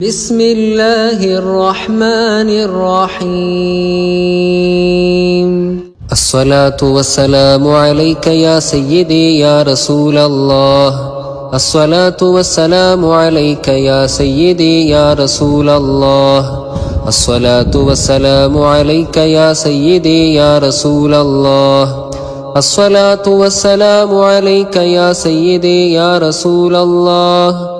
بسم الله الرحمن الرحيم. الصلاة والسلام عليك يا سيدي يا رسول الله. الصلاة والسلام عليك يا سيدي يا رسول الله. الصلاة والسلام عليك يا سيدي يا رسول الله. الصلاة والسلام عليك يا سيدي يا رسول الله.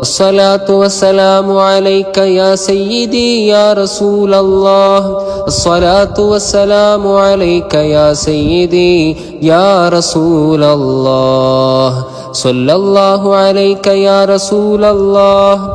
الصلاة والسلام عليك يا سيدي يا رسول الله. الصلاة والسلام عليك يا سيدي يا رسول الله. صلى الله عليك يا رسول الله.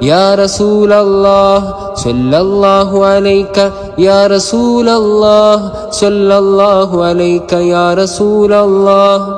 یا رسول اللہ صلی اللہ علیکہ یا رسول اللہ صلی اللہ علیکہ یا رسول اللہ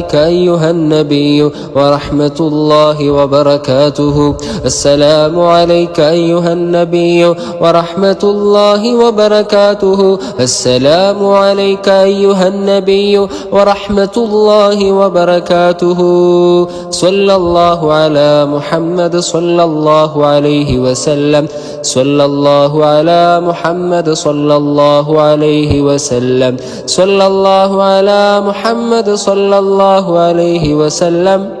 عليك أيها النبي ورحمة الله وبركاته. السلام عليك أيها النبي ورحمة الله وبركاته. السلام عليك أيها النبي ورحمة الله وبركاته. صلى الله على محمد صلى الله عليه وسلم. صلى الله على محمد صلى الله عليه وسلم. صلى الله على محمد صلى الله عليه وسلم.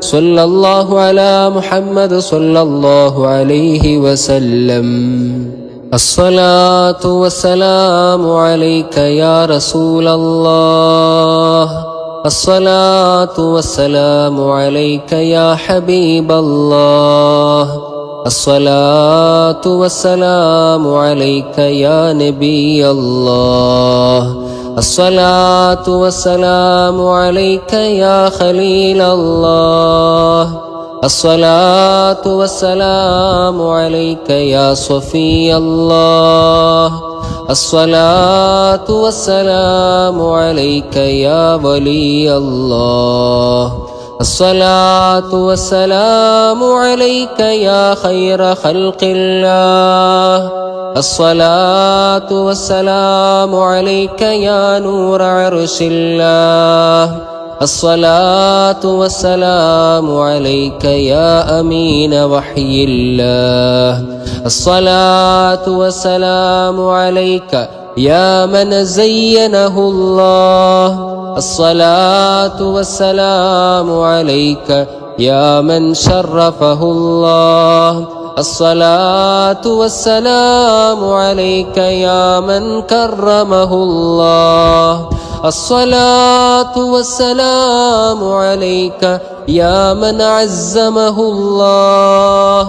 صلى الله على محمد صلى الله عليه وسلم. الصلاة والسلام عليك يا رسول الله. الصلاة والسلام عليك يا حبيب الله. الصلاة والسلام عليك يا نبي الله. الصلاة والسلام عليك يا خليل الله. الصلاة والسلام عليك يا صفي الله. الصلاة والسلام عليك يا ولي الله. الصلاة والسلام عليك يا خير خلق الله. الصلاة والسلام عليك يا نور عرش الله. الصلاة والسلام عليك يا أمين وحي الله. الصلاة والسلام عليك يا من زينه الله الصلاة والسلام عليك. يا من شرفه الله الصلاة والسلام عليك. يا من كرمه الله الصلاة والسلام عليك. يا من عزمه الله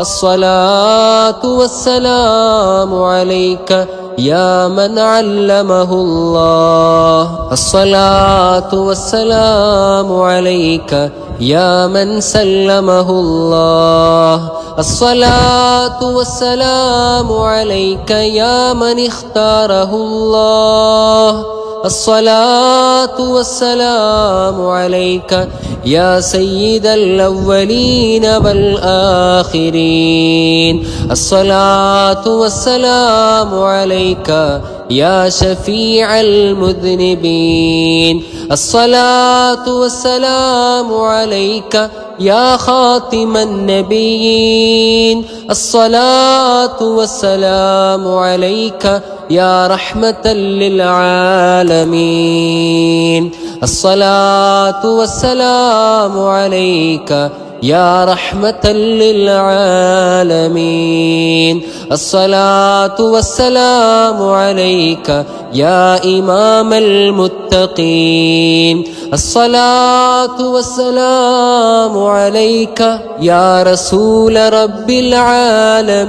الصلاة والسلام عليك. يا من علمه الله. الصلاة والسلام عليك يا من سلمه الله. الصلاة والسلام عليك يا من اختاره الله. الصلاة والسلام عليك يا سيد الأولين والآخرين. الصلاة والسلام عليك يا شفيع المذنبين. الصلاة والسلام عليك يا خاتم النبيين. الصلاة والسلام عليك يا رحمة للعالمين. الصلاة والسلام عليك يا رحمة للعالمين. الصلاة والسلام عليك يا إمام المتقين. الصلاة والسلام عليك يا رسول رب العالمين.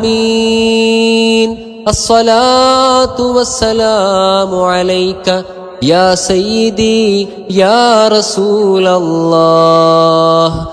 الصلاة والسلام عليك يا سيدي يا رسول الله.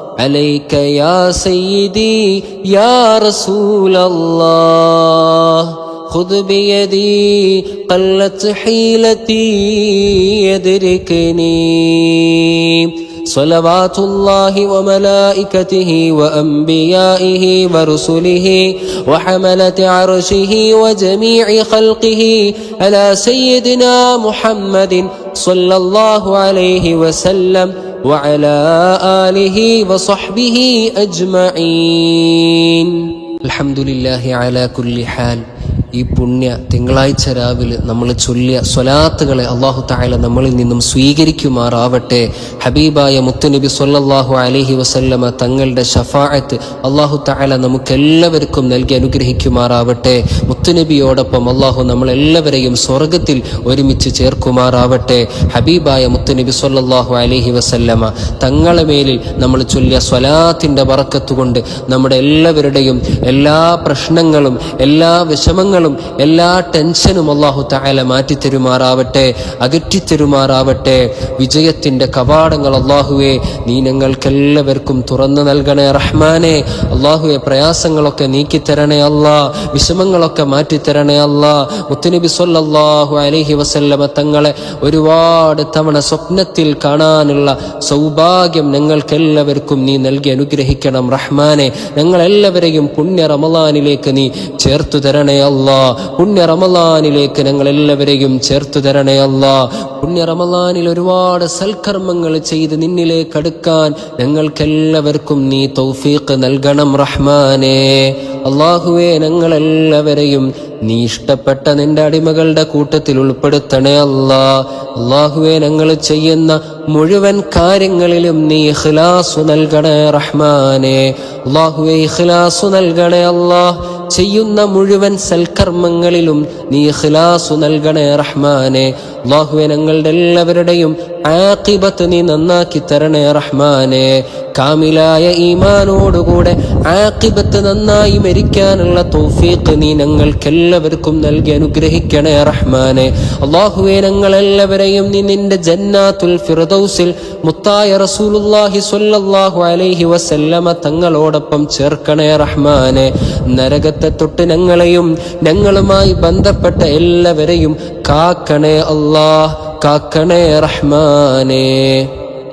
عليك يا سيدي يا رسول الله. خذ بيدي قلت حيلتي يدركني. صلوات الله وملائكته وأنبيائه ورسله وحملة عرشه وجميع خلقه على سيدنا محمد صلى الله عليه وسلم. وعلى آله وصحبه أجمعين. الحمد لله على كل حال. ഈ പുണ്യ തിങ്കളാഴ്ച രാവിലെ നമ്മൾ ചൊല്ലിയ സ്വലാത്തുകളെ അള്ളാഹു തായാല നമ്മളിൽ നിന്നും സ്വീകരിക്കുമാറാവട്ടെ. ഹബീബായ മുത്തുനബി സൊല്ലാഹു അലഹി വസല്ലമ തങ്ങളുടെ ഷഫായത്ത് അള്ളാഹു തായാല നമുക്കെല്ലാവർക്കും നൽകി അനുഗ്രഹിക്കുമാറാവട്ടെ. മുത്തുനബിയോടൊപ്പം അള്ളാഹു നമ്മളെല്ലാവരെയും സ്വർഗത്തിൽ ഒരുമിച്ച് ചേർക്കുമാറാവട്ടെ. ഹബീബായ മുത്തുനബി സൊല്ലാഹു അലഹി വസല്ലമ തങ്ങളെ മേലിൽ നമ്മൾ ചൊല്ലിയ സ്വലാത്തിന്റെ വറക്കത്തുകൊണ്ട് നമ്മുടെ എല്ലാവരുടെയും എല്ലാ പ്രശ്നങ്ങളും എല്ലാ വിഷമങ്ങളും എല്ലാ ടെൻഷനും അള്ളാഹു തായാല മാറ്റിത്തരുമാറാവട്ടെ അകറ്റിത്തരുമാറാവട്ടെ. വിജയത്തിന്റെ കവാടങ്ങൾ അള്ളാഹുവെ നീ ഞങ്ങൾക്കെല്ലാവർക്കും തുറന്നു നൽകണേ റഹ്മാനെ. അള്ളാഹുവെ പ്രയാസങ്ങളൊക്കെ നീക്കിത്തരണേ അല്ലാ വിഷമങ്ങളൊക്കെ മാറ്റിത്തരണേ അല്ലാ. മുത്തുനബി സൊല്ലാഹു അലഹി വസല്ലമ തങ്ങളെ ഒരുപാട് തവണ സ്വപ്നത്തിൽ കാണാനുള്ള സൗഭാഗ്യം ഞങ്ങൾക്കെല്ലാവർക്കും നീ നൽകി അനുഗ്രഹിക്കണം റഹ്മാനെ. ഞങ്ങളെല്ലാവരെയും പുണ്യ റമലാനിലേക്ക് നീ ചേർത്തു തരണേ അല്ലാ. പുണ്യ റമലാനിലേക്ക് ഞങ്ങൾ എല്ലാവരെയും ചേർത്തു തരണേ അല്ലാ പുണ്യ റമലാനിൽ ഒരുപാട് സൽക്കർമ്മങ്ങൾ ചെയ്ത് നിന്നിലേക്ക് അടുക്കാൻ ഞങ്ങൾക്കെല്ലാവർക്കും നീ തൗഫീഖ് നൽകണം റഹ്മാനെ. അള്ളാഹുവെ ഞങ്ങളെല്ലാവരെയും നീ ഇഷ്ടപ്പെട്ട നിന്റെ അടിമകളുടെ കൂട്ടത്തിൽ ഉൾപ്പെടുത്തണേ അല്ലാ. അള്ളാഹുവെ ഞങ്ങൾ ചെയ്യുന്ന മുഴുവൻ കാര്യങ്ങളിലും നീ ഇഖ്ലാസു നൽകണേ റഹ്മാനെ. അള്ളാഹുവെ ഇഖ്ലാസു നൽകണേ അല്ലാഹ് ചെയ്യുന്ന മുഴുവൻ സൽക്കർമ്മങ്ങളിലും നീ ഇഖ്ലാസു നൽകണേ റഹ്മാനെ. അള്ളാഹുവെ ഞങ്ങളുടെ എല്ലാവരുടെയും ആക്കിബത്ത് നീ നന്നാക്കി തരണേ റഹ്മാനെ. കാമിലായ ഈമാനോടുകൂടെ ആക്കിബത്ത് നന്നായി മരിക്കാനുള്ള തൗഫീഖ് നീ ഞങ്ങൾക്കെല്ലാവർക്കും നൽകി അനുഗ്രഹിക്കണേ റഹ്മാനെ. അള്ളാഹുവെ ഞങ്ങളെല്ലാവരെയും നീ നിന്റെ ജന്നാത്തുൽ ഫിറദൗസിൽ മുത്തായ റസൂലുള്ളാഹി സ്വല്ലല്ലാഹു അലൈഹി വസല്ലമ തങ്ങളോടൊപ്പം ചേർക്കണേ റഹ്മാനെ. നരകത്തെ തൊട്ട് ഞങ്ങളെയും ഞങ്ങളുമായി ബന്ധപ്പെട്ട എല്ലാവരെയും കാക്കണേ അള്ളാഹ് കാക്കണേ റഹ്മാനെ.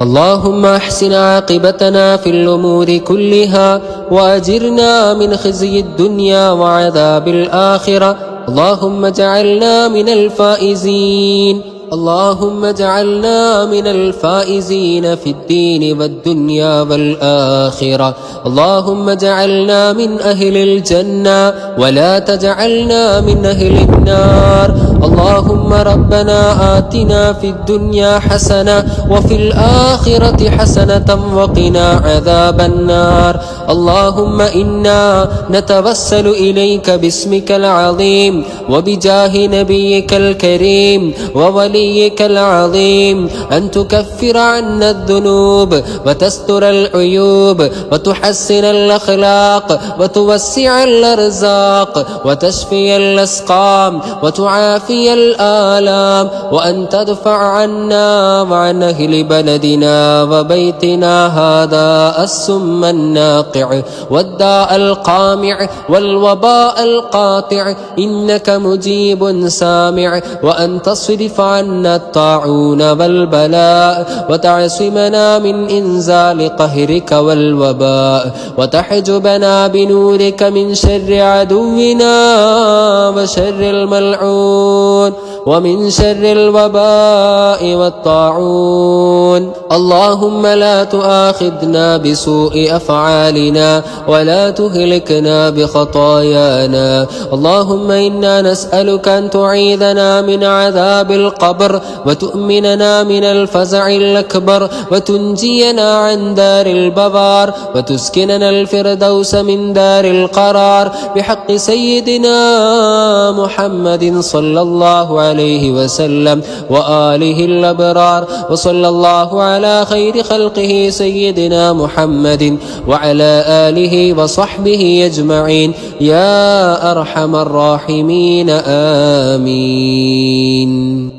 اللهم احسن عاقبتنا في الأمور كلها وأجرنا من خزي الدنيا وعذاب الآخرة. اللهم اجعلنا من الفائزين. اللهم اجعلنا من الفائزين في الدين والدنيا والآخرة. اللهم اجعلنا من أهل الجنة ولا تجعلنا من أهل النار. اللهم ربنا آتنا في الدنيا حسنة وفي الآخرة حسنة وقنا عذاب النار. اللهم إنا نتوسل إليك باسمك العظيم وبجاه نبيك الكريم ووليك العظيم أن تكفر عنا الذنوب وتستر العيوب وتحسن الأخلاق وتوسع الأرزاق وتشفي الأسقام وتعافي الآلام وأن تدفع عنا وعن أهل بلدنا وبيتنا هذا السم الناقع والداء القامع والوباء القاطع إنك مجيب سامع وأن تصرف عنا الطاعون والبلاء وتعصمنا من إنزال قهرك والوباء وتحجبنا بنورك من شر عدونا وشر الملعون. ومن شر الوباء والطاعون. اللهم لا تؤاخذنا بسوء أفعالنا ولا تهلكنا بخطايانا. اللهم إنا نسألك أن تعيذنا من عذاب القبر وتؤمننا من الفزع الأكبر وتنجينا عن دار البوار وتسكننا الفردوس من دار القرار. بحق سيدنا محمد صلى الله عليه وسلم وآله الأبرار وصلى الله على خير خلقه سيدنا محمد وعلى آله وصحبه أجمعين. يا أرحم الراحمين آمين.